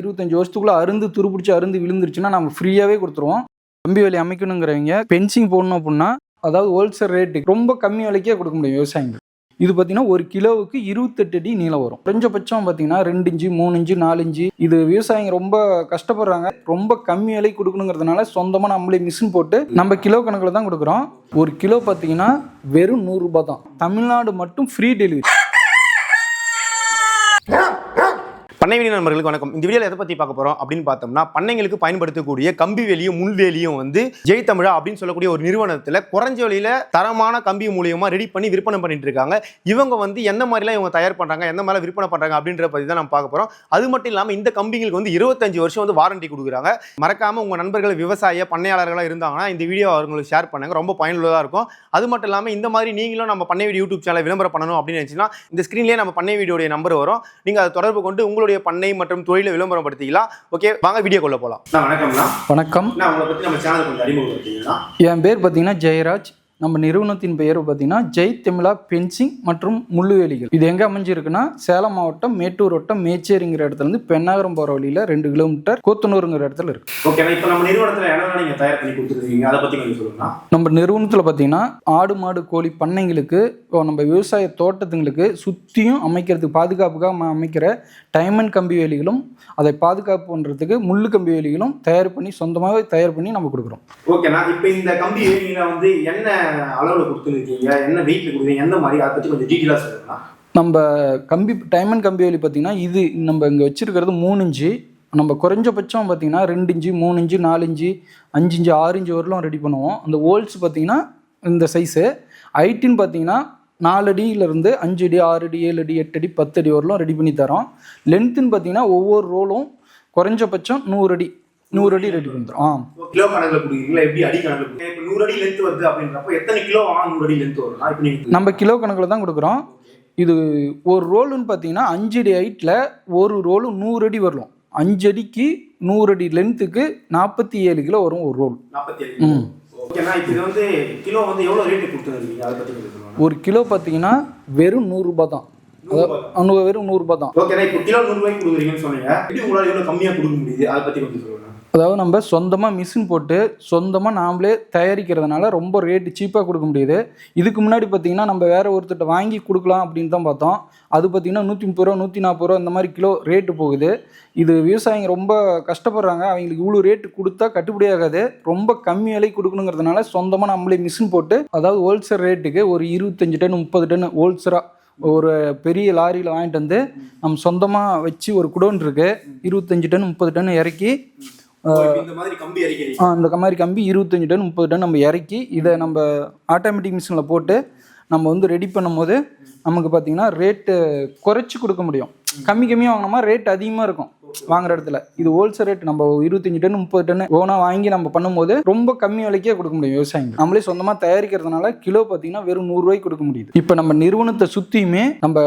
இருபத்தஞ்சு வருஷத்துக்குள்ள அருந்து துருப்பிடிச்சு அருந்து விழுந்துருச்சுன்னா நம்ம ஃப்ரீயாகவே கொடுத்துருவோம். கம்பி வேலை அமைக்கணுங்கிறவங்க பென்சிங் போடணும் அப்படின்னா அதாவது ஹோல்சேல் ரேட்டு ரொம்ப கம்மி விலைக்கே கொடுக்க முடியும் விவசாயிகள் இது பார்த்தீங்கன்னா ஒரு கிலோவுக்கு இருபத்தெட்டு அடி நீளம் வரும். குறைஞ்சபட்சம் பார்த்தீங்கன்னா ரெண்டு இஞ்சு மூணு இன்ச்சு நாலு இன்ச்சு. இது விவசாயிங்க ரொம்ப கஷ்டப்படுறாங்க. ரொம்ப கம்மி விலை கொடுக்கணுங்கிறதுனால சொந்தமாக நம்மளே மிஷின் போட்டு நம்ம கிலோ கணக்கில் தான் கொடுக்குறோம். ஒரு கிலோ பார்த்தீங்கன்னா வெறும் நூறுரூபா தான். தமிழ்நாடு மட்டும் ஃப்ரீ டெலிவரி பண்ணை நண்பர்களுக்கு வணக்கம். இந்த வீடியோவில் எதை பற்றி பார்க்க போகிறோம் அப்படின்னு பார்த்தோம்னா பண்ணைங்களுக்கு பயன்படுத்தக்கூடிய கம்பி வேலியும் முள்வேலியும் வந்து ஜெய் தமிழா அப்படின்னு சொல்லக்கூடிய ஒரு நிறுவனத்தில் குறைஞ்ச வழியில் தரமான கம்பி மூலியமாக ரெடி பண்ணி விற்பனை பண்ணிட்டு இருக்காங்க. இவங்க வந்து எந்த மாதிரிலாம் இவங்க தயார் பண்ணுறாங்க எந்த மாதிரிலாம் விற்பனை பண்ணுறாங்க அப்படின்ற பற்றி தான் நம்ம பார்க்க போகிறோம் அது மட்டும் இல்லாமல் இந்த கம்பிங்களுக்கு வந்து இருபத்தஞ்சு வருஷம் வந்து வாரண்டி கொடுக்குறாங்க. மறக்காமல் உங்கள் நண்பர்கள் விவசாய பண்ணையாளர்களாக இருந்தாங்கன்னா இந்த வீடியோ அவங்களுக்கு ஷேர் பண்ணுங்கள் ரொம்ப பயனுள்ளதாக இருக்கும். அது மட்டும் இல்லாமல் இந்த மாதிரி நீங்களும் நம்ம பண்ணை வீடியோ யூடியூப் சேனல் விளம்பரம் பண்ணணும் அப்படின்னு நினச்சிங்கன்னா இந்த ஸ்க்ரீன்லேயே நம்ம பண்ணை வீடியோடைய நம்பர் வரும். நீங்கள் அதை தொடர்பு கொண்டு உங்களுடைய பண்ணை மற்றும் தொழிலை விளம்பரம் படுத்திக்கலாம் ஓகே வாங்க வீடியோக்குள்ள போகலாம் வணக்கம்ண்ணா. வணக்கம். நான் உங்களை பற்றி நம்ம சேனல் கொஞ்சம் அறிமுகப்படுத்திங்கன்னா என் பேர் பார்த்தீங்கன்னா ஜெயராஜ். நம்ம நிறுவனத்தின் பெயர் பார்த்தீங்கன்னா ஜெய் தமிழா பென்சிங் மற்றும் முள்ளுவேலிகள் இது எங்கே அமைஞ்சிருக்குன்னா சேலம் மாவட்டம் மேட்டூர் வட்டம் மேச்சேரிங்கிற இடத்துல இருந்து பெண்ணாகரம் போகிற வழியில் ரெண்டு கிலோமீட்டர் கூத்தனூருங்கிற இடத்துல இருக்கு. ஓகே இப்போ நம்ம நிறுவனத்தில் என்னென்ன நீங்கள் தயார் பண்ணி கொடுத்துருக்கீங்க? அதை பற்றி கொஞ்சம் சொல்லுங்க நம்ம நிறுவனத்தில் பார்த்தீங்கன்னா ஆடு மாடு கோழி பண்ணைங்களுக்கு நம்ம விவசாய தோட்டத்துங்களுக்கு சுற்றியும் அமைக்கிறதுக்கு பாதுகாப்புக்காக அமைக்கிற டைமண்ட் கம்பி வேலிகளும் அதை பாதுகாப்பு பண்ணுறதுக்கு முள்ளு கம்பி வேலிகளும் தயார் பண்ணி சொந்தமாகவே தயார் பண்ணி நம்ம கொடுக்குறோம். ஓகேண்ணா இப்போ இந்த கம்பி ஏரியில் வந்து என்ன அளவில் கொடுத்துருக்கீங்க? என்ன வெயிட்டில் கொடுக்குறீங்க? எந்த மாதிரி? அதை பற்றி கொஞ்சம் டீட்டெயிலாக சொல்லுங்கண்ணா. நம்ம கம்பி டைமண்ட் கம்பி வேலி பார்த்தீங்கன்னா இது நம்ம இங்கே வச்சிருக்கிறது மூணு இன்ச்சு. நம்ம குறைஞ்சபட்சம் பார்த்தீங்கன்னா ரெண்டு இன்ச்சு மூணு இன்ச்சு நாலு இன்ச்சு அஞ்சு இன்ச்சு ஆறு இன்ச்சு வரலாம் ரெடி பண்ணுவோம். அந்த ஹோல்ஸ் பார்த்தீங்கன்னா இந்த சைஸு ஹைட்டுன்னு பார்த்தீங்கன்னா நாலு அடியிலேருந்து அஞ்சு அடி ஆறு அடி ஏழு அடி எட்டு அடி பத்து அடி வரலாம் ரெடி பண்ணி தரோம். லென்த்துன்னு பார்த்தீங்கன்னா ஒவ்வொரு ரோலும் குறைஞ்சபட்சம் நூறு அடி. நூறு அடி ரெடி பண்ணி தரோம் ஆ கிலோ கணக்கில் கொடுக்குறீங்களா? எப்படி அடி கணக்கில் இப்போ நூறு அடி லென்த் வருது அப்படின்றப்போ எத்தனை கிலோ ஆனால் நூறு அடி லென்த் வரும்னா? இப்போ நீங்கள் நம்ம கிலோ கணக்கில் தான் கொடுக்குறோம். இது ஒரு ரோலுன்னு பார்த்தீங்கன்னா அஞ்சு அடி ஹைட்டில் ஒரு ரோலு நூறு அடி வரலாம். அஞ்சு அடிக்கு நூறு அடி லென்த்துக்கு நாற்பத்தி ஏழு கிலோ வரும் ஒரு ரோல். ம். ஒரு கிலோ பார்த்தீங்கன்னா வெறும் நூறுரூபா தான். வெறும் நூறுரூபா தான். ஓகேண்ணா இப்போ கிலோ நூறுரூவாய்க்கு கொடுக்குறீங்கன்னு சொன்னீங்க. உங்களால் எவ்வளோ கம்மியாக கொடுக்க முடியுது? அதை பற்றி கொஞ்சம் சொல்லுங்க அதாவது நம்ம சொந்தமாக மிஷின் போட்டு சொந்தமாக நாமளே தயாரிக்கிறதுனால ரொம்ப ரேட்டு சீப்பாக கொடுக்க முடியுது. இதுக்கு முன்னாடி பார்த்தீங்கன்னா நம்ம வேற ஒருத்தர்கிட்ட வாங்கி கொடுக்கலாம் அப்படின்னு தான் பார்த்தோம். அது பார்த்தீங்கன்னா நூற்றி முப்பது ரூபா நூற்றி நாற்பது ரூபா இந்த மாதிரி கிலோ ரேட்டு போகுது. இது விவசாயிங்க ரொம்ப கஷ்டப்படுறாங்க. அவங்களுக்கு இவ்வளோ ரேட்டு கொடுத்தா கட்டுப்படியாகாது ரொம்ப கம்மி விலை கொடுக்கணுங்கிறதுனால சொந்தமாக நம்மளே மிஷின் போட்டு அதாவது ஹோல்சேல் ரேட்டுக்கு ஒரு இருபத்தஞ்சு டன் முப்பது டன் ஹோல்சேலாக ஒரு பெரிய லாரியில் வாங்கிட்டு வந்து நம்ம சொந்தமாக வச்சு ஒரு குடோன் இருக்குது இருபத்தஞ்சி டன் முப்பது டன் இறக்கி இந்த மாதிரி கம்பி அடிக்கிறீங்க ஆ, இந்த மாதிரி கம்பி இருபத்தஞ்சு டன் முப்பது டன் நம்ம இறக்கி இதை நம்ம ஆட்டோமேட்டிக் மிஷினில் போட்டு நம்ம வந்து ரெடி பண்ணும்போது நமக்கு பார்த்தீங்கன்னா ரேட்டு குறைச்சி கொடுக்க முடியும். கம்மி கம்மியாக வாங்கினோமா ரேட் அதிகமாக இருக்கும். வாங்குற இடத்துல. இது ஹோல்சேல் ரேட் நம்ம இருபத்தஞ்சு டன் முப்பது டன் ஓனாக வாங்கி நம்ம பண்ணும்போது ரொம்ப கம்மி விலைக்கே கொடுக்க முடியும் விவசாயிங்க நம்மளே சொந்தமாக தயாரிக்கிறதுனால கிலோ பார்த்தீங்கன்னா வெறும் நூறுரூவாய்க்கு கொடுக்க முடியுது. இப்போ நம்ம நிறுவனத்தை சுற்றியுமே நம்ம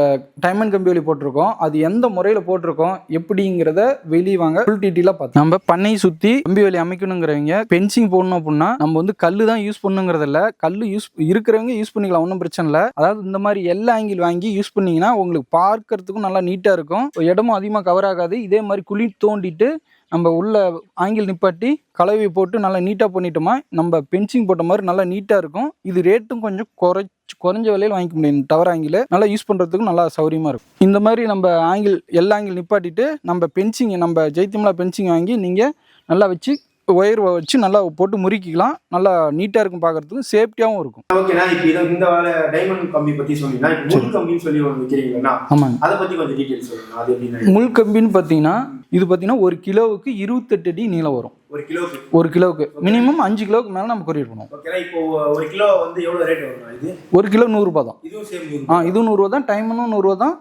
டைமண்ட் கம்பி வழி போட்டிருக்கோம். அது எந்த முறையில் போட்டிருக்கோம் எப்படிங்கிறத வெளியே வாங்க ஃபுல் டீட்டெயிலாக பார்த்து. நம்ம பண்ணையை சுற்றி கம்பி வழி அமைக்கணுங்கிறவங்க பென்சிங் போடணும் அப்படின்னா நம்ம வந்து கல்லு தான் யூஸ் பண்ணுங்கிறதில்ல கல்லு யூஸ் இருக்கிறவங்க யூஸ் பண்ணிக்கலாம் ஒன்றும் பிரச்சனை இல்லை. அதாவது இந்த மாதிரி எல்லா ஆங்கிள் வாங்கி யூஸ் பண்ணீங்கன்னா உங்களுக்கு பார்க்கறதுக்கும் நல்லா நீட்டாக இருக்கும். இடமும் அதிகமாக கவர் ஆகாது. இதே மாதிரி குழி தோண்டிட்டு நம்ம உள்ள ஆங்கில் நிப்பாட்டி கலவை போட்டு நல்லா நீட்டாக பண்ணிட்டோமா நம்ம பென்சிங் போட்ட மாதிரி நல்லா நீட்டாக இருக்கும். இது ரேட்டும் கொஞ்சம் குறைச்சி குறைஞ்ச விலையில் வாங்கிக்க முடியும். டவர் ஆங்கில நல்லா யூஸ் பண்ணுறதுக்கும் நல்லா சௌரியமாக இருக்கும். இந்த மாதிரி நம்ம ஆங்கில் எல்லா ஆங்கில் நிப்பாட்டிட்டு நம்ம பென்சிங் நம்ம ஜெய்திமலா பென்சிங் வாங்கி நீங்கள் நல்லா வச்சு ஒயர் வச்சு நல்லா போட்டு முறுக்கிக்கலாம். நல்லா நீட்டாக இருக்கும் பார்க்கறதுக்கு சேஃப்டியாகவும் இருக்கும். ஓகேண்ணா இப்போ இதை இந்த வேலை டைமண்ட் கம்பி பற்றி சொன்னீங்கன்னா இப்போ முள் கம்பின்னு சொல்லி ஒன்று விற்கிறீங்களா ஆமாங்க. அதை பற்றி கொஞ்சம் டீட்டெயில்ஸ் சொல்லுங்க. அது எப்படின்னா முள் கம்பின்னு பார்த்தீங்கன்னா இது பார்த்தீங்கன்னா ஒரு கிலோவுக்கு இருபத்தெட்டு அடி நீளம் வரும். ஒரு கிலோக்கு ஒரு கிலோவுக்கு. மினிமம் அஞ்சு கிலோவுக்கு மேலே நம்ம கொரியர் பண்ணுவோம். இப்போ ஒரு கிலோ வந்து எவ்வளோ ரேட் இது? ஒரு கிலோ நூறுரூபா தான். இதுவும் சேம் ஆ இதுவும் நூறுரூவா தான் டைமனும் நூறுரூவா தான்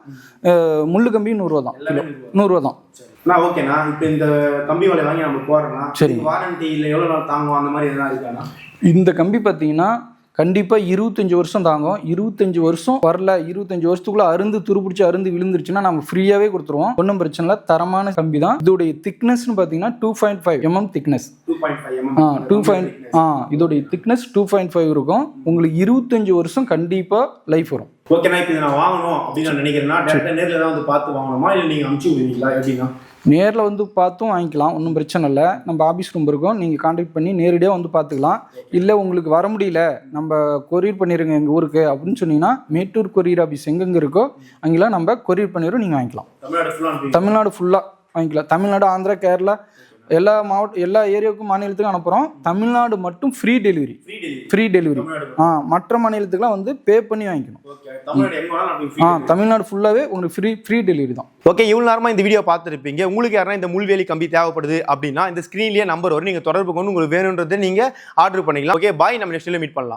முள்ளு கம்பியும் நூறுரூவா தான். நூறுரூவா தான். அண்ணா ஓகேண்ணா. இப்போ இந்த கம்பி வலை வாங்கி நம்ம போடுறோம்னா சரிங்க. வாரண்டி இல்லை எவ்வளோ நாள் தாங்கும்? அந்த மாதிரி எதனா இருக்காண்ணா இந்த கம்பி பார்த்தீங்கன்னா கண்டிப்பாக இருபத்தஞ்சி வருஷம் தாங்கும். இருபத்தஞ்சி வருஷம் வரல. இருபத்தஞ்சி வருஷத்துக்குள்ள அருந்து துருப்பிடிச்சு அருந்து விழுந்துருச்சுன்னா நம்ம ஃப்ரீயாகவே கொடுத்துருவோம். ஒன்றும் பிரச்சனை இல்லை. தரமான கம்பி தான். இதோடைய திக்னஸ்னு பார்த்தீங்கன்னா two point five MM thickness ah two point ah இதோடைய திக்னஸ் டூ பாயிண்ட் ஃபைவ் இருக்கும். உங்களுக்கு இருபத்தஞ்சி வருஷம் கண்டிப்பாக லைஃப் வரும். ஓகே நான் இப்போ நான் வாங்கணும் அப்படின்னு நான் நினைக்கிறேன்னா டேரக்டாக நேரில் தான் வந்து பார்த்து வாங்கணுமா? இல்லை நீங்கள் அமுச்சு விடுவீங்களா? எப்படின்னா நேரில் வந்து பார்த்தும் வாங்கிக்கலாம் ஒன்றும் பிரச்சனை இல்லை. நம்ம ஆஃபீஸ் ரூம் இருக்கும் நீங்கள் காண்டாக்ட் பண்ணி நேரடியாக வந்து பார்த்துக்கலாம். இல்லை உங்களுக்கு வர முடியல நம்ம கொரியர் பண்ணிடுங்க எங்கள் ஊருக்கு அப்படின்னு சொன்னீங்கன்னா மேட்டூர் கொரியர் ஆஃபீஸ் எங்கெங்கே இருக்கோ அங்கெல்லாம் நம்ம கொரியர் பண்ணிடுறோம் நீங்கள் வாங்கிக்கலாம். தமிழ்நாடு ஃபுல்லாக வாங்கிக்கலாம். தமிழ்நாடு ஆந்திரா கேரளா எல்லா மாவட்ட எல்லா ஏரியாவுக்கும் மாநிலத்துக்கும் அனுப்புகிறோம் தமிழ்நாடு மட்டும் ஃப்ரீ டெலிவரி ஃப்ரீ டெலிவரி ஆ மற்ற மாநிலத்துக்குலாம் வந்து பே பண்ணி வாங்கிக்கணும். ஓகே தமிழ்நாடு எங்கே வேணாலும் அப்படி ஆ தமிழ்நாடு ஃபுல்லாகவே உங்களுக்கு ஃப்ரீ ஃப்ரீ டெலிவரி தான். ஓகே இவ்வளோ நேரமா இந்த வீடியோ பார்த்துருப்பீங்க. உங்களுக்கு யாரா இந்த முள்வேலி கம்பி தேவைப்படுது அப்படின்னா இந்த ஸ்க்ரீன்லேயே நம்பர் வரும். நீங்கள் தொடர்பு கொண்டு உங்களுக்கு வேணுன்றதை நீங்கள் ஆர்டர் பண்ணிக்கலாம். ஓகே பாய் நம்ம நெக்ஸ்ட் மீட் பண்ணலாம்.